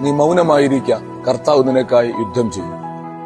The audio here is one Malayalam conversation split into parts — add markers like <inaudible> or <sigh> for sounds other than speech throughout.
നീ മൗനമായിരിക്ക. കർത്താവ് നിനക്കായി യുദ്ധം ചെയ്യും.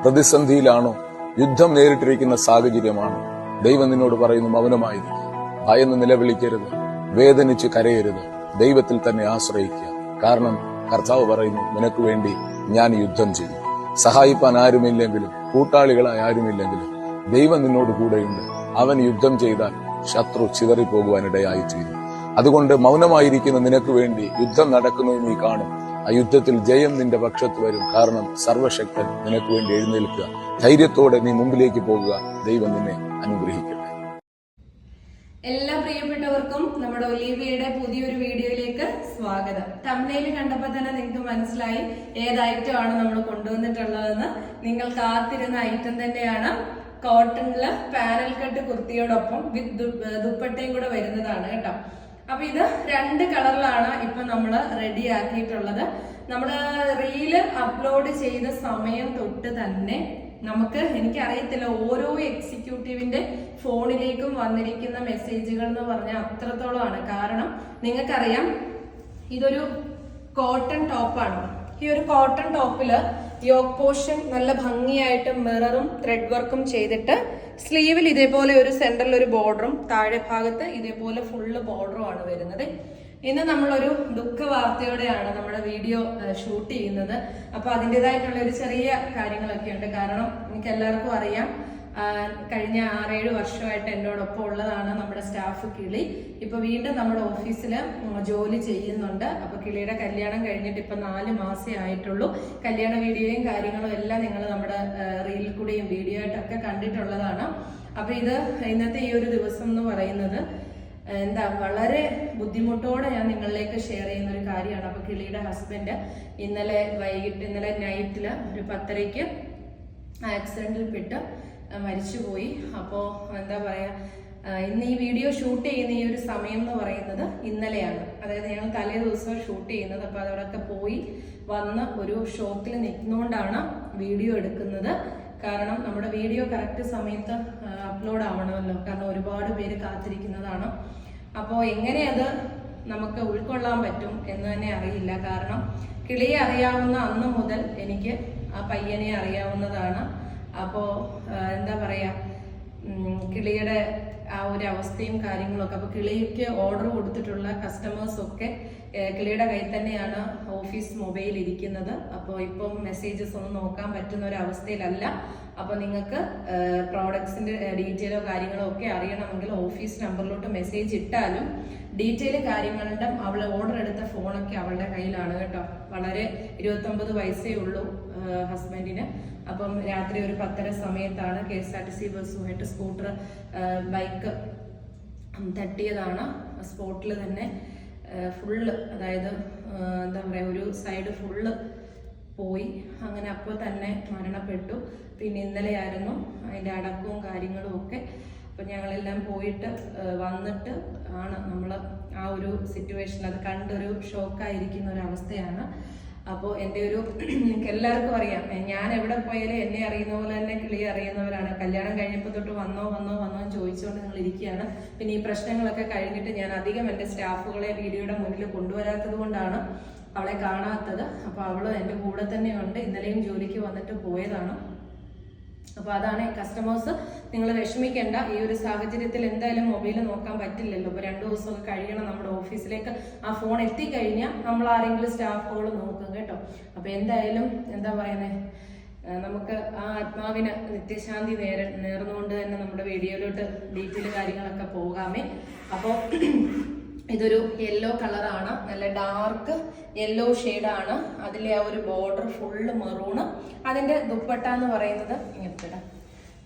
പ്രതിസന്ധിയിലാണോ? യുദ്ധം നേരിട്ടിരിക്കുന്ന സാഹചര്യമാണ്. ദൈവം നിന്നോട് പറയുന്നു മൗനമായിരിക്കുക ഭയന്ന് നിലവിളിക്കരുത്. വേദനിച്ച് കരയരുത്. ദൈവത്തിൽ തന്നെ ആശ്രയിക്കുക കാരണം കർത്താവ് പറയുന്നു നിനക്ക് വേണ്ടി ഞാൻ യുദ്ധം ചെയ്യും. സഹായിപ്പാൻ ആരുമില്ലെങ്കിലും കൂട്ടാളികളായി ആരുമില്ലെങ്കിലും ദൈവം നിന്നോട് കൂടെയുണ്ട്. അവൻ യുദ്ധം ചെയ്താൽ ശത്രു ചിതറിപ്പോകുവാനിടയായി തീരും. അതുകൊണ്ട് മൗനമായിരിക്കുന്ന നിനക്ക് വേണ്ടി യുദ്ധം നടക്കുന്നത് നീ കാണും. ആ യുദ്ധത്തിൽ ജയം നിന്റെ പക്ഷത്ത് വരും. കാരണം സർവശക്തൻ നിനക്ക് വേണ്ടി എഴുന്നേൽക്കുക. ധൈര്യത്തോടെ നീ മുമ്പിലേക്ക് പോകുക. ദൈവം നിന്നെ അനുഗ്രഹിക്കട്ടെ. എല്ലാ പ്രിയപ്പെട്ടവർക്കും നമ്മുടെ ഒലീവിയുടെ പുതിയൊരു വീഡിയോയിലേക്ക് സ്വാഗതം. തമിഴിൽ കണ്ടപ്പോൾ തന്നെ നിങ്ങൾക്ക് മനസ്സിലായി ഏത് ഐറ്റം ആണ് നമ്മൾ കൊണ്ടുവന്നിട്ടുള്ളതെന്ന്. നിങ്ങൾ കാത്തിരുന്ന ഐറ്റം തന്നെയാണ്. കോട്ടണിൽ പാനൽ കട്ട് കുർത്തിയോടൊപ്പം വിത്ത് ദുപ്പട്ടയും കൂടെ വരുന്നതാണ് കേട്ടോ. അപ്പൊ ഇത് രണ്ട് കളറിലാണ് ഇപ്പൊ നമ്മൾ റെഡി ആക്കിയിട്ടുള്ളത്. നമ്മൾ റീൽ അപ്ലോഡ് ചെയ്ത സമയം തൊട്ട് തന്നെ നമുക്ക് എനിക്കറിയത്തില്ല ഓരോ എക്സിക്യൂട്ടീവിന്റെ ഫോണിലേക്കും വന്നിരിക്കുന്ന മെസ്സേജുകൾ എന്ന് പറഞ്ഞാൽ അത്രത്തോളമാണ്. കാരണം നിങ്ങൾക്കറിയാം ഇതൊരു കോട്ടൺ ടോപ്പാണ് ഈ ഒരു കോട്ടൺ ടോപ്പിൽ യോഗ് പോർഷൻ നല്ല ഭംഗിയായിട്ട് മിററും ത്രെഡ് വർക്കും ചെയ്തിട്ട് സ്ലീവിൽ ഇതേപോലെ ഒരു സെന്ററിൽ ഒരു ബോർഡറും താഴെ ഭാഗത്ത് ഇതേപോലെ ഫുള്ള് ബോർഡറും ആണ് വരുന്നത്. ഇന്ന് നമ്മളൊരു ദുഃഖ വാർത്തയോടെയാണ് നമ്മുടെ വീഡിയോ ഷൂട്ട് ചെയ്യുന്നത്. അപ്പൊ അതിന്റെതായിട്ടുള്ള ഒരു ചെറിയ കാര്യങ്ങളൊക്കെ ഉണ്ട് കാരണം എനിക്ക് എല്ലാവർക്കും അറിയാം കഴിഞ്ഞ ആറേഴ് വർഷമായിട്ട് എന്നോടൊപ്പം ഉള്ളതാണ് നമ്മുടെ സ്റ്റാഫ് കിളി. ഇപ്പൊ വീണ്ടും നമ്മുടെ ഓഫീസിൽ ജോലി ചെയ്യുന്നുണ്ട്. അപ്പൊ കിളിയുടെ കല്യാണം കഴിഞ്ഞിട്ട് ഇപ്പൊ നാല് മാസേ ആയിട്ടുള്ളൂ. കല്യാണ വീഡിയോയും കാര്യങ്ങളും എല്ലാം നിങ്ങൾ നമ്മുടെ റീലിൽ കൂടെയും വീഡിയോ ആയിട്ടൊക്കെ കണ്ടിട്ടുള്ളതാണ്. അപ്പൊ ഇത് ഇന്നത്തെ ഈ ഒരു ദിവസം എന്ന് പറയുന്നത് എന്താ വളരെ ബുദ്ധിമുട്ടോടെ ഞാൻ നിങ്ങളിലേക്ക് ഷെയർ ചെയ്യുന്ന ഒരു കാര്യമാണ്. അപ്പൊ കിളിയുടെ ഹസ്ബൻഡ് ഇന്നലെ വൈകിട്ട് ഇന്നലെ നൈറ്റിൽ ഒരു പത്തരയ്ക്ക് ആക്സിഡന്റിൽ പെട്ട് മരിച്ചുപോയി. അപ്പോൾ എന്താ പറയുക ഇന്ന് ഈ വീഡിയോ ഷൂട്ട് ചെയ്യുന്ന ഈ ഒരു സമയം എന്ന് പറയുന്നത് ഇന്നലെയാണ്. അതായത് ഞങ്ങൾ തലേ ദിവസം ഷൂട്ട് ചെയ്യുന്നത്. അപ്പോൾ അതവിടെയൊക്കെ പോയി വന്ന് ഒരു ഷോക്കിൽ നിൽക്കുന്നതുകൊണ്ടാണ് വീഡിയോ എടുക്കുന്നത്. കാരണം നമ്മുടെ വീഡിയോ കറക്റ്റ് സമയത്ത് അപ്ലോഡ് ആവണമല്ലോ. കാരണം ഒരുപാട് പേര് കാത്തിരിക്കുന്നതാണ്. അപ്പോൾ എങ്ങനെ അത് നമുക്ക് ഉൾക്കൊള്ളാൻ പറ്റും എന്ന് തന്നെ അറിയില്ല. കാരണം കിളിയെ അറിയാവുന്ന അന്ന് മുതൽ എനിക്ക് ആ പയ്യനെ അറിയാവുന്നതാണ്. അപ്പോൾ എന്താ പറയാ കിളിയുടെ ആ ഒരു അവസ്ഥയും കാര്യങ്ങളൊക്കെ. അപ്പോൾ കിളിക്ക് ഓർഡർ കൊടുത്തിട്ടുള്ള കസ്റ്റമേഴ്സ് ഒക്കെ കിളിയുടെ കയ്യിൽ തന്നെയാണ് ഓഫീസ് മൊബൈൽ ഇരിക്കുന്നത്. അപ്പോൾ ഇപ്പം മെസ്സേജസ് ഒന്നും നോക്കാൻ പറ്റുന്ന ഒരു അവസ്ഥയിലല്ല. അപ്പോൾ നിങ്ങൾക്ക് പ്രോഡക്ട്സിന്റെ ഡീറ്റെയിലോ കാര്യങ്ങളോ ഒക്കെ അറിയണമെങ്കിൽ ഓഫീസ് നമ്പറിലോട്ട് മെസ്സേജ് ഇട്ടാലും ഡീറ്റെയിൽ കാര്യങ്ങളുടെ അവൾ ഓർഡർ എടുത്ത ഫോണൊക്കെ അവളുടെ കയ്യിലാണ് കേട്ടോ. വളരെ ഇരുപത്തൊമ്പത് വയസ്സേ ഉള്ളൂ. ഹസ്ബൻഡിന് അപ്പം രാത്രി ഒരു പത്തര സമയത്താണ് K S R T C ബസ്സുമായിട്ട് scooter bike തട്ടിയതാണ്. സ്പോട്ടിൽ തന്നെ ഫുള്ള് അതായത് എന്താ പറയുക ഒരു സൈഡ് ഫുള്ള് പോയി. അങ്ങനെ അപ്പോൾ തന്നെ മരണപ്പെട്ടു. പിന്നെ ഇന്നലെയായിരുന്നു അതിന്റെ അടക്കവും കാര്യങ്ങളും ഒക്കെ. അപ്പം ഞങ്ങളെല്ലാം പോയിട്ട് വന്നിട്ട് ആണ് നമ്മൾ ആ ഒരു സിറ്റുവേഷൻ അത് കണ്ടൊരു ഷോക്കായിരിക്കുന്ന ഒരു അവസ്ഥയാണ്. അപ്പോൾ എന്റെ ഒരു <clears throat> നിങ്ങൾക്ക് എല്ലാവർക്കും അറിയാം. ഞാൻ എവിടെ പോയാലും എന്നെ അറിയുന്ന പോലെ തന്നെ കിളി അറിയുന്നവരാണ്. കല്യാണം കഴിഞ്ഞപ്പോൾ തൊട്ട് വന്നോ വന്നോ വന്നോ എന്ന് ചോദിച്ചുകൊണ്ട് നിങ്ങൾ ഇരിക്കുകയാണ് പിന്നെ ഈ പ്രശ്നങ്ങളൊക്കെ കഴിഞ്ഞിട്ട് ഞാൻ അധികം എന്റെ സ്റ്റാഫുകളെ വീഡിയോയുടെ മുന്നിൽ കൊണ്ടുവരാത്തത് കൊണ്ടാണ് അവളെ കാണാത്തത്. അപ്പോൾ അവൾ എന്റെ കൂടെ തന്നെയുണ്ട്. ഇന്നലെയും ജോലിക്ക് വന്നിട്ട് പോയതാണ്. അപ്പോൾ അതാണ് കസ്റ്റമേഴ്സ് നിങ്ങൾ വിഷമിക്കേണ്ട. ഈ ഒരു സാഹചര്യത്തിൽ എന്തായാലും മൊബൈൽ നോക്കാൻ പറ്റില്ലല്ലോ. ഇപ്പോൾ രണ്ട് ദിവസമൊക്കെ കഴിയണം നമ്മുടെ ഓഫീസിലേക്ക് ആ ഫോൺ എത്തിക്കഴിഞ്ഞാൽ നമ്മൾ ആരെങ്കിലും സ്റ്റാഫുകൾ നോക്കും കേട്ടോ. അപ്പോൾ എന്തായാലും എന്താ പറയുന്നത് നമുക്ക് ആ ആത്മാവിന് നിത്യശാന്തി നേര നേർന്നുകൊണ്ട് തന്നെ നമ്മുടെ വീഡിയോയിലോട്ട് ഡീറ്റെയിൽ കാര്യങ്ങളൊക്കെ പോകാമേ. അപ്പോൾ ഇതൊരു യെല്ലോ കളറാണ് നല്ല ഡാർക്ക് യെല്ലോ ആണ്. അതിലെ ആ ഒരു ബോർഡർ ഫുള്ള് മെറൂണ് അതിന്റെ ദുപ്പട്ട എന്ന് പറയുന്നത് ഇങ്ങനത്തെ.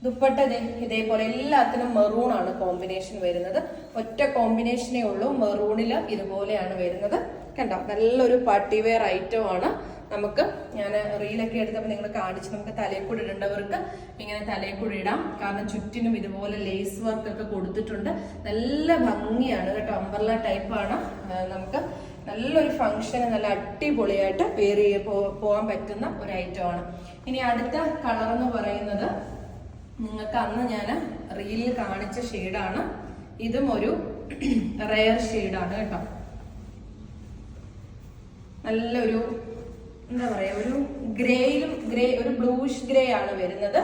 ദുപ്പട്ട ഇതേപോലെ എല്ലാത്തിനും മെറൂണാണ് കോമ്പിനേഷൻ വരുന്നത്. ഒറ്റ കോമ്പിനേഷനേ ഉള്ളൂ. മെറൂണിൽ ഇതുപോലെയാണ് വരുന്നത്. കണ്ടോ? നല്ലൊരു പാർട്ടി വെയർ ഐറ്റം ആണ്. നമുക്ക് ഞാൻ റീലൊക്കെ എടുത്തപ്പോൾ നിങ്ങൾ കാണിച്ച് നമുക്ക് തലയിൽ ഇടേണ്ടവർക്ക് ഇങ്ങനെ തലയിൽ ഇടാം. കാരണം ചുറ്റിനും ഇതുപോലെ ലേസ് വർക്ക് ഒക്കെ കൊടുത്തിട്ടുണ്ട്. നല്ല ഭംഗിയാണ് കേട്ടോ. അമ്പർല ടൈപ്പാണ് നമുക്ക് നല്ലൊരു ഫംഗ്ഷന് നല്ല അടിപൊളിയായിട്ട് വേറെ പോകാൻ പറ്റുന്ന ഒരു ഐറ്റമാണ് ഇനി അടുത്ത കളർ എന്ന് പറയുന്നത് നിങ്ങൾക്ക് അന്ന് ഞാൻ റീലിൽ കാണിച്ച ഷെയ്ഡാണ് ഇതും ഒരു <clears throat> റെയർ ഷെയ്ഡാണ് കേട്ടോ. നല്ലൊരു എന്താ പറയാ ഒരു ഗ്രേയിലും ഗ്രേ ഒരു ബ്ലൂഷ് ഗ്രേ ആണ് വരുന്നത്.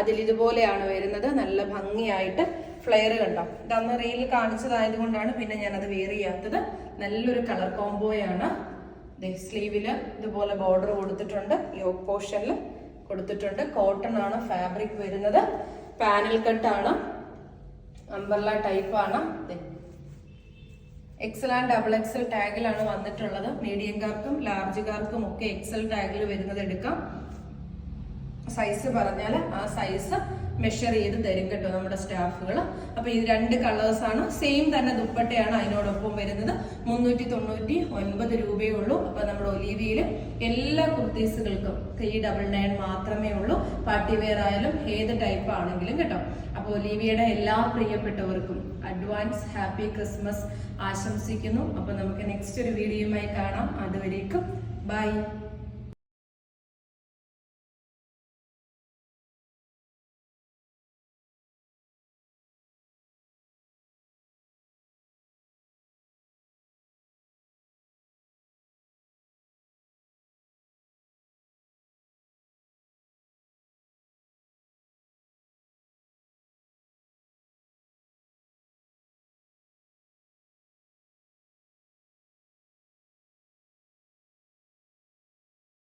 അതിൽ ഇതുപോലെയാണ് വരുന്നത്. നല്ല ഭംഗിയായിട്ട് ഫ്ലെയർ കണ്ടോ? ഇതന്ന് റീലിൽ കാണിച്ചതായത് കൊണ്ടാണ് പിന്നെ അത് വെയർ ചെയ്യാത്തത്. നല്ലൊരു കളർ കോംബോയാണ് സ്ലീവിൽ ഇതുപോലെ ബോർഡർ കൊടുത്തിട്ടുണ്ട്. യോക്ക് പോർഷനിൽ കൊടുത്തിട്ടുണ്ട്. കോട്ടൺ ആണ് ഫാബ്രിക് വരുന്നത്. പാനൽ കട്ടാണ് അംബർല ടൈപ്പ് ആണ്. എക്സൽ ആൻഡ് ഡബിൾ എക്സൽ ടാഗിലാണ് വന്നിട്ടുള്ളത്. മീഡിയം കാർക്കും ലാർജ് കാർക്കും ഒക്കെ എക്സൽ ടാഗിൽ വരുന്നത് എടുക്കാം. സൈസ് പറഞ്ഞാൽ ആ സൈസ് മെഷർ ചെയ്ത് തരും കേട്ടോ നമ്മുടെ സ്റ്റാഫുകൾ അപ്പൊ ഇത് രണ്ട് കളേഴ്സ് ആണ്. സെയിം തന്നെ ദുപ്പട്ടയാണ് അതിനോടൊപ്പം വരുന്നത്. മുന്നൂറ്റി തൊണ്ണൂറ്റി ഒൻപത് രൂപയേ ഉള്ളൂ. അപ്പൊ നമ്മുടെ ഒലീവിയിൽ എല്ലാ കുർത്തീസുകൾക്കും ത്രീ ഡബിൾ നയൻ മാത്രമേ ഉള്ളൂ. പാർട്ടി വെയർ ആയാലും ഏത് ടൈപ്പ് ആണെങ്കിലും കേട്ടോ. അപ്പൊ ഒലീവിയുടെ എല്ലാ പ്രിയപ്പെട്ടവർക്കും അഡ്വാൻസ് ഹാപ്പി ക്രിസ്മസ് ആശംസിക്കുന്നു. അപ്പൊ നമുക്ക് നെക്സ്റ്റ് ഒരു വീഡിയോയുമായി കാണാം. അതുവരേക്കും ബൈ